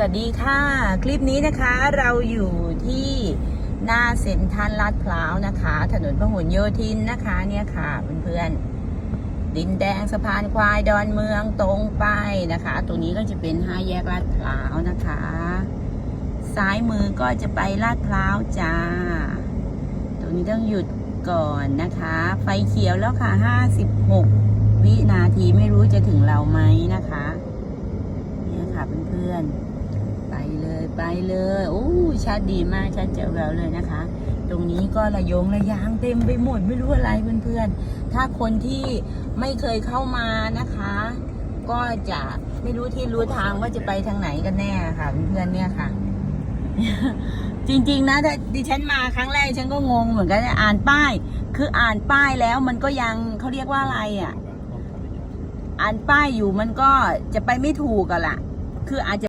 สวัสดีค่ะ คลิปนี้นะคะเราอยู่ที่หน้าเซ็นทรัลลาดพร้าวนะคะ ถนนพหลโยธินนะคะเนี่ยค่ะเพื่อนๆดินแดงสะพานควายดอนเมืองตรงไปนะคะ ตรงนี้ก็จะเป็นห้าแยกลาดพร้าวนะคะ ซ้ายมือก็จะไปลาดพร้าวจ้า ตรงนี้ต้องหยุดก่อนนะคะ ไฟเขียวแล้วค่ะ56วินาทีไม่รู้จะถึงเราไหมนะคะ เนี่ยค่ะเพื่อนๆ ไปเลยไปเลยโอ้ชัดดีมากชัดเจ๋วแววเลยนะคะ ตรงนี้ก็ระยงระยางเต็มไปหมดไม่รู้อะไรเพื่อนๆ ถ้าคนที่ไม่เคยเข้ามานะคะ ก็จะไม่รู้ที่รู้ทางว่าจะไปทางไหนกันแน่ค่ะเพื่อนๆเนี่ยค่ะ จริงๆนะถ้าดิฉันมาครั้งแรกฉันก็งงเหมือนกันอ่านป้าย คืออ่านป้ายแล้วมันก็ยังเขาเรียกว่าอะไรอะอ่านป้ายอยู่มันก็จะไปไม่ถูกอะล่ะ คืออาจจะ